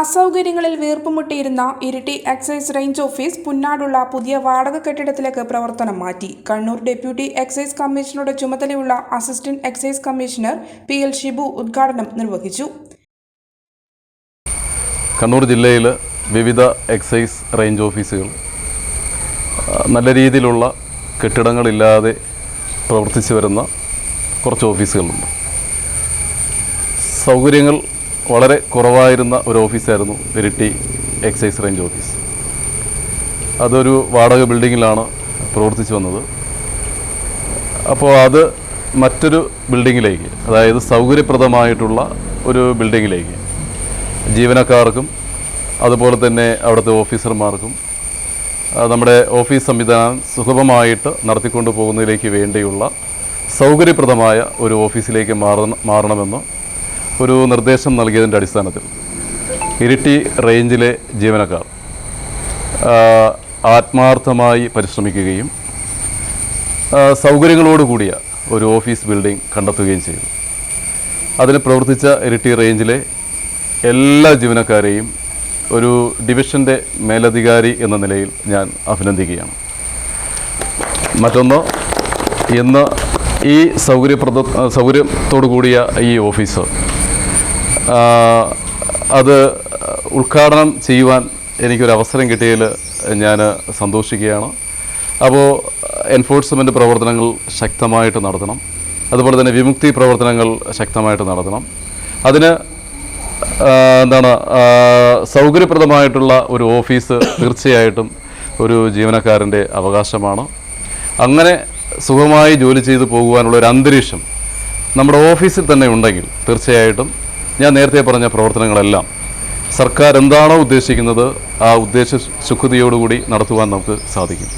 അസൗകര്യങ്ങളിൽ വീർപ്പുമുട്ടിയിരുന്ന Iritty excise range office പുന്നാടുള്ള പുതിയ വാടക കെട്ടിടത്തിലേക്ക് പ്രവർത്തനം മാറ്റി. കണ്ണൂർ ഡെപ്യൂട്ടി എക്സൈസ് കമ്മീഷണറുടെ ചുമതലയുള്ള assistant excise commissioner P L Shibu ഉദ്ഘാടനം നിർവഹിച്ചു. കണ്ണൂർ ജില്ലയിൽ വിവിധ എക്സൈസ് റേഞ്ച് ഓഫീസുകൾ നല്ല രീതിയിലുള്ള കെട്ടിടങ്ങളില്ലാതെ പ്രവർത്തിച്ചു വരുന്ന കുറച്ച് ഓഫീസുകളുണ്ട്. സൗകര്യങ്ങൾ വളരെ കുറവായിരുന്ന ഒരു ഓഫീസായിരുന്നു ഇരിട്ടി എക്സൈസ് റേഞ്ച് ഓഫീസ്. അതൊരു വാടക ബിൽഡിങ്ങിലാണ് പ്രവർത്തിച്ചു വന്നത്. അപ്പോൾ അത് മറ്റൊരു ബിൽഡിങ്ങിലേക്ക് അതായത് സൗകര്യപ്രദമായിട്ടുള്ള ഒരു ബിൽഡിങ്ങിലേക്ക് ജീവനക്കാർക്കും അതുപോലെ തന്നെ അവിടുത്തെ ഓഫീസർമാർക്കും നമ്മുടെ ഓഫീസ് സംവിധാനം സുഗമമായിട്ട് നടത്തിക്കൊണ്ടു പോകുന്നതിലേക്ക് വേണ്ടിയുള്ള സൗകര്യപ്രദമായ ഒരു ഓഫീസിലേക്ക് മാറണ മാറണമെന്ന് ഒരു നിർദ്ദേശം നൽകിയതിന്റെ അടിസ്ഥാനത്തിൽ ഇരിട്ടി റേഞ്ചിലെ ജീവനക്കാർ ആത്മാർത്ഥമായി പരിശ്രമിക്കുകയും സൗകര്യങ്ങളോടുകൂടിയ ഒരു ഓഫീസ് ബിൽഡിംഗ് കണ്ടെത്തുകയും ചെയ്തു. അതിൽ പ്രവർത്തിച്ച ഇരിട്ടി റേഞ്ചിലെ എല്ലാ ജീവനക്കാരെയും ഒരു ഡിവിഷന്റെ മേലധികാരി എന്ന നിലയിൽ ഞാൻ അഭിനന്ദിക്കുകയാണ്. മറ്റൊന്ന് ഇന്ന് ഈ സൗകര്യപ്രദ സൗകര്യത്തോടു കൂടിയ ഈ ഓഫീസ് അത് ഉദ്ഘാടനം ചെയ്യുവാൻ എനിക്കൊരു അവസരം കിട്ടിയതിൽ ഞാൻ സന്തോഷിക്കുകയാണ്. അപ്പോൾ എൻഫോഴ്സ്മെന്റ് പ്രവർത്തനങ്ങൾ ശക്തമായിട്ട് നടത്തണം. അതുപോലെ തന്നെ വിമുക്തി പ്രവർത്തനങ്ങൾ ശക്തമായിട്ട് നടത്തണം. അതിന് എന്താണ് സൗകര്യപ്രദമായിട്ടുള്ള ഒരു ഓഫീസ് തീർച്ചയായിട്ടും ഒരു ജീവനക്കാരന്റെ അവകാശമാണ്. അങ്ങനെ സുഖമായി ജോലി ചെയ്തു പോകുവാനുള്ള ഒരു അന്തരീക്ഷം നമ്മുടെ ഓഫീസിൽ തന്നെ ഉണ്ടെങ്കിൽ തീർച്ചയായിട്ടും ഞാൻ നേരത്തെ പറഞ്ഞ പ്രവർത്തനങ്ങളെല്ലാം സർക്കാർ എന്താണോ ഉദ്ദേശിക്കുന്നത് ആ ഉദ്ദേശ ശുദ്ധതയോടുകൂടി നടത്തുവാൻ നമുക്ക് സാധിക്കും.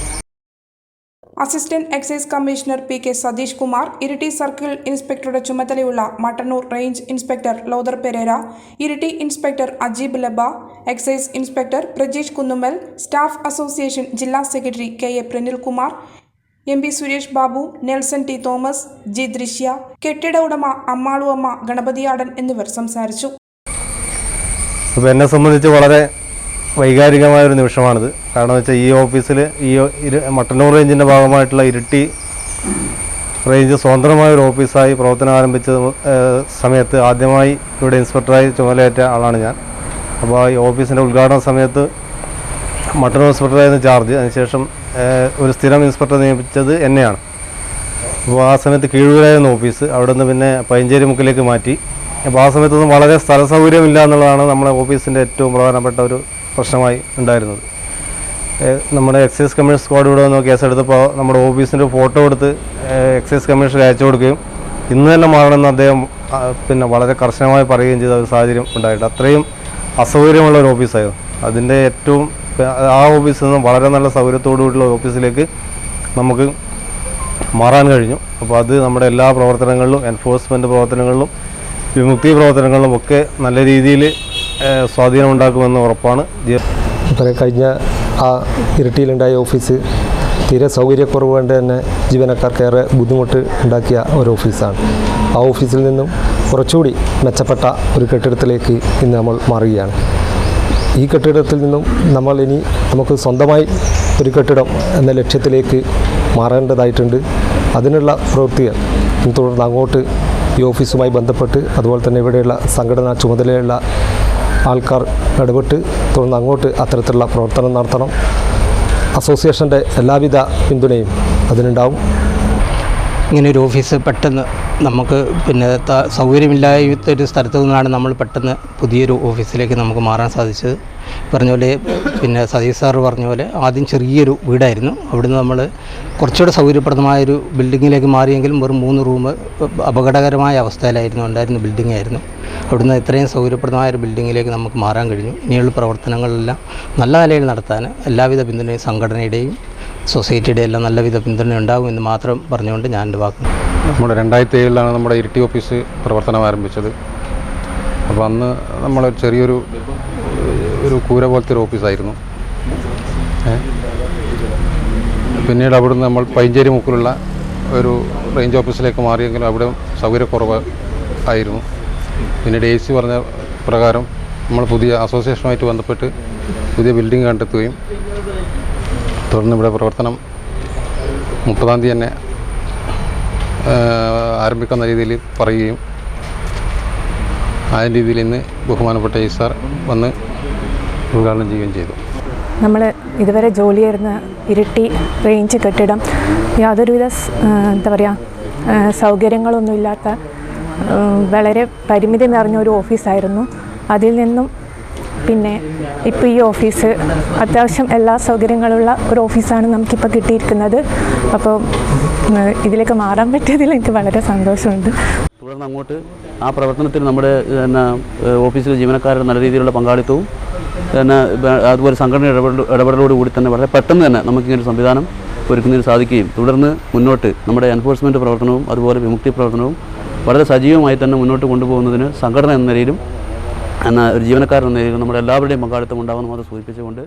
Assistant excise commissioner P K Satheesh Kumar Iritty circle ഇൻസ്പെക്ടറുടെ ചുമതലയുള്ള Mattannur range inspector Lothar Perera Iritty inspector Ajeeb Laba excise inspector Prajeesh Kunnummal staff association ജില്ലാ secretary K A Pranilkumar M P Suresh Babu Nelson T Thomas G Drishya കെട്ടിട ഉടമ അമ്മാളുവമ്മ ഗണപതിയാടൻ എന്നിവർ സംസാരിച്ചു. എന്നെ സംബന്ധിച്ച് വളരെ വൈകാരികമായ ഒരു നിമിഷമാണിത്. കാരണം വെച്ചാൽ ഈ ഓഫീസിൽ ഈ മട്ടന്നൂർ റേഞ്ചിന്റെ ഭാഗമായിട്ടുള്ള ഇരിട്ടി റേഞ്ച് സ്വതന്ത്രമായ ഒരു ഓഫീസായി പ്രവർത്തനം ആരംഭിച്ച സമയത്ത് ആദ്യമായി ഇവിടെ ഇൻസ്പെക്ടറായി ചുമതലയേറ്റ ആളാണ് ഞാൻ. അപ്പോൾ ഈ ഓഫീസിന്റെ ഉദ്ഘാടന സമയത്ത് മട്ടന്നൂർ ഇൻസ്പെക്ടറായിരുന്നു ചാർജ്. അതിനുശേഷം ഒരു സ്ഥിരം ഇൻസ്പെക്ടർ നിയമിച്ചത് എന്നെയാണ്. അപ്പോൾ ആ സമയത്ത് കീഴൂരായിരുന്നു ഓഫീസ്. അവിടെ നിന്ന് പിന്നെ പയഞ്ചേരി മുക്കിലേക്ക് മാറ്റി. അപ്പോൾ ആ സമയത്തൊന്നും വളരെ സ്ഥല സൗകര്യമില്ല എന്നുള്ളതാണ് നമ്മുടെ ഓഫീസിന്റെ ഏറ്റവും പ്രധാനപ്പെട്ട ഒരു പ്രശ്നമായി ഉണ്ടായിരുന്നത്. നമ്മുടെ എക്സൈസ് കമ്മീഷൻ സ്ക്വാഡ് ഇവിടെ വന്ന് കേസെടുത്തപ്പോൾ നമ്മുടെ ഓഫീസിന്റെ ഫോട്ടോ എടുത്ത് എക്സൈസ് കമ്മീഷൻ അയച്ചു കൊടുക്കുകയും ഇന്ന് തന്നെ മാറണമെന്ന് അദ്ദേഹം പിന്നെ വളരെ കർശനമായി പറയുകയും ചെയ്ത ഒരു സാഹചര്യം ഉണ്ടായിട്ടുണ്ട്. അത്രയും അസൗകര്യമുള്ള ഒരു ഓഫീസായിരുന്നു. അതിന്റെ ഏറ്റവും ആ ഓഫീസിൽ നിന്നും വളരെ നല്ല സൗകര്യത്തോടു കൂടിയുള്ള ഓഫീസിലേക്ക് നമുക്ക് മാറാൻ കഴിഞ്ഞു. അപ്പോൾ അത് നമ്മുടെ എല്ലാ പ്രവർത്തനങ്ങളിലും എൻഫോഴ്സ്മെന്റ് പ്രവർത്തനങ്ങളിലും വിമുക്തി പ്രവർത്തനങ്ങളിലും ഒക്കെ നല്ല രീതിയിൽ സ്വാധീനമുണ്ടാക്കുമെന്ന് ഉറപ്പാണ്. കഴിഞ്ഞ ആ ഇരട്ടിയിലുണ്ടായ ഓഫീസ് തീരെ സൗകര്യക്കുറവ് കൊണ്ട് തന്നെ ജീവനക്കാർക്ക് ബുദ്ധിമുട്ട് ഉണ്ടാക്കിയ ഒരു ഓഫീസാണ്. ആ ഓഫീസിൽ നിന്നും കുറച്ചുകൂടി മെച്ചപ്പെട്ട ഒരു കെട്ടിടത്തിലേക്ക് ഇന്ന് നമ്മൾ മാറുകയാണ്. ഈ കെട്ടിടത്തിൽ നിന്നും നമ്മൾ ഇനി നമുക്ക് സ്വന്തമായി ഒരു കെട്ടിടം എന്ന ലക്ഷ്യത്തിലേക്ക് മാറേണ്ടതായിട്ടുണ്ട്. അതിനുള്ള പ്രവൃത്തികൾ തുടർന്ന് അങ്ങോട്ട് ഈ ഓഫീസുമായി ബന്ധപ്പെട്ട് അതുപോലെ തന്നെ ഇവിടെയുള്ള സംഘടനാ ചുമതലയുള്ള ആൾക്കാർ ഇടപെട്ട് തുടർന്ന് അങ്ങോട്ട് അത്തരത്തിലുള്ള പ്രവർത്തനം നടത്തണം. അസോസിയേഷന്റെ എല്ലാവിധ പിന്തുണയും അതിനുണ്ടാവും. ഇങ്ങനെ ഒരു ഓഫീസ് പെട്ടെന്ന് നമുക്ക് പിന്നെ സൗകര്യമില്ലാത്ത ഒരു സ്ഥലത്തു നിന്നാണ് നമ്മൾ പെട്ടെന്ന് പുതിയൊരു ഓഫീസിലേക്ക് നമുക്ക് മാറാൻ സാധിച്ചത്. പറഞ്ഞ പോലെ പിന്നെ സതീഷ് സാറ് പറഞ്ഞ പോലെ ആദ്യം ചെറിയൊരു വീടായിരുന്നു. അവിടുന്ന് നമ്മൾ കുറച്ചുകൂടെ സൗകര്യപ്രദമായൊരു ബിൽഡിങ്ങിലേക്ക് മാറിയെങ്കിലും വെറും മൂന്ന് റൂം അപകടകരമായ അവസ്ഥയിലായിരുന്നു. ഉണ്ടായിരുന്ന ബിൽഡിംഗ് ആയിരുന്നു. അവിടുന്ന് ഇത്രയും സൗകര്യപ്രദമായ ഒരു ബിൽഡിങ്ങിലേക്ക് നമുക്ക് മാറാൻ കഴിഞ്ഞു. ഇനിയുള്ള പ്രവർത്തനങ്ങളെല്ലാം നല്ല നിലയിൽ നടത്താൻ എല്ലാവിധ പിന്തുണയും സംഘടനയുടെയും സൊസൈറ്റിയുടെ എല്ലാം നല്ലവിധ പിന്തുണ ഉണ്ടാകുമെന്ന് മാത്രം പറഞ്ഞുകൊണ്ട് ഞാൻ എന്റെ വാക്ക് നമ്മുടെ രണ്ടായിരത്തി ഏഴിലാണ് നമ്മുടെ ഇരിട്ടി ഓഫീസ് പ്രവർത്തനം ആരംഭിച്ചത്. അപ്പോൾ അന്ന് നമ്മൾ ചെറിയൊരു ഒരു കൂര പോലത്തെ ഒരു ഓഫീസായിരുന്നു? പിന്നീട് അവിടുന്ന് നമ്മൾ പൈഞ്ചേരി മുക്കിലുള്ള ഒരു റേഞ്ച് ഓഫീസിലേക്ക് മാറിയെങ്കിലും അവിടെ സൗകര്യക്കുറവ് ആയിരുന്നു. പിന്നീട് എ സി പറഞ്ഞ പ്രകാരം നമ്മൾ പുതിയ അസോസിയേഷനുമായിട്ട് ബന്ധപ്പെട്ട് പുതിയ ബിൽഡിംഗ് കണ്ടെത്തുകയും തുടർന്ന് ഇവിടെ പ്രവർത്തനം മുപ്പതാം തീയതി തന്നെ ആരംഭിക്കുന്ന രീതിയിൽ പറയുകയും ആ രീതിയിൽ ഇന്ന് ബഹുമാനപ്പെട്ട ഈ സാർ വന്ന് ഉദ്ഘാടനം ചെയ്യുകയും ചെയ്തു. നമ്മൾ ഇതുവരെ ജോലി ചെയ്യുന്ന ഇരിട്ടി റേഞ്ച് കെട്ടിടം യാതൊരുവിധ എന്താ പറയുക സൗകര്യങ്ങളൊന്നുമില്ലാത്ത വളരെ പരിമിതി നിറഞ്ഞ ഒരു ഓഫീസായിരുന്നു അതിൽ നിന്നും പിന്നെ ഇപ്പോൾ ഈ ഓഫീസ് അത്യാവശ്യം എല്ലാ സൗകര്യങ്ങളുള്ള ഒരു ഓഫീസാണ് നമുക്കിപ്പോൾ കിട്ടിയിരിക്കുന്നത്. അപ്പോൾ ഇതിലേക്ക് മാറാൻ പറ്റിയതിൽ എനിക്ക് വളരെ സന്തോഷമുണ്ട്. തുടർന്ന് അങ്ങോട്ട് ആ പ്രവർത്തനത്തിൽ നമ്മുടെ പിന്നെ ഓഫീസിലെ ജീവനക്കാരുടെ നല്ല രീതിയിലുള്ള പങ്കാളിത്തവും പിന്നെ അതുപോലെ സംഘടന ഇടപെടൽ ഇടപെടലോട് കൂടി തന്നെ വളരെ പെട്ടെന്ന് തന്നെ നമുക്കിങ്ങനെ സംവിധാനം ഒരുക്കുന്നതിന് സാധിക്കുകയും തുടർന്ന് മുന്നോട്ട് നമ്മുടെ എൻഫോഴ്സ്മെന്റ് പ്രവർത്തനവും അതുപോലെ വിമുക്തി പ്രവർത്തനവും വളരെ സജീവമായി തന്നെ മുന്നോട്ട് കൊണ്ടുപോകുന്നതിന് സംഘടന എന്ന നിലയിലും എന്ന ഒരു ജീവനക്കാരൻ നിലയിൽ നമ്മുടെ എല്ലാവരുടെയും പങ്കാളിത്തം ഉണ്ടാകുമെന്ന് അത് സൂചിപ്പിച്ചുകൊണ്ട്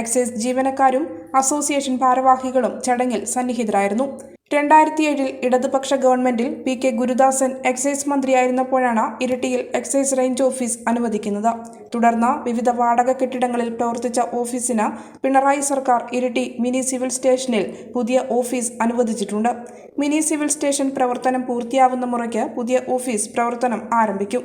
എക്സൈസ് ജീവനക്കാരും അസോസിയേഷൻ ഭാരവാഹികളും ചടങ്ങിൽ സന്നിഹിതരായിരുന്നു. രണ്ടായിരത്തി ഏഴിൽ ഇടതുപക്ഷ ഗവൺമെന്റിൽ പി കെ ഗുരുദാസൻ എക്സൈസ് മന്ത്രിയായിരുന്നപ്പോഴാണ് ഇരിട്ടിയിൽ എക്സൈസ് റേഞ്ച് ഓഫീസ് അനുവദിക്കുന്നത്. തുടർന്ന് വിവിധ വാടക കെട്ടിടങ്ങളിൽ പ്രവർത്തിച്ച ഓഫീസിന് പിണറായി സർക്കാർ ഇരിട്ടി മിനി സിവിൽ സ്റ്റേഷനിൽ പുതിയ ഓഫീസ് അനുവദിച്ചിട്ടുണ്ട്. മിനി സിവിൽ സ്റ്റേഷൻ പ്രവർത്തനം പൂർത്തിയാവുന്ന മുറയ്ക്ക് പുതിയ ഓഫീസ് പ്രവർത്തനം ആരംഭിക്കും.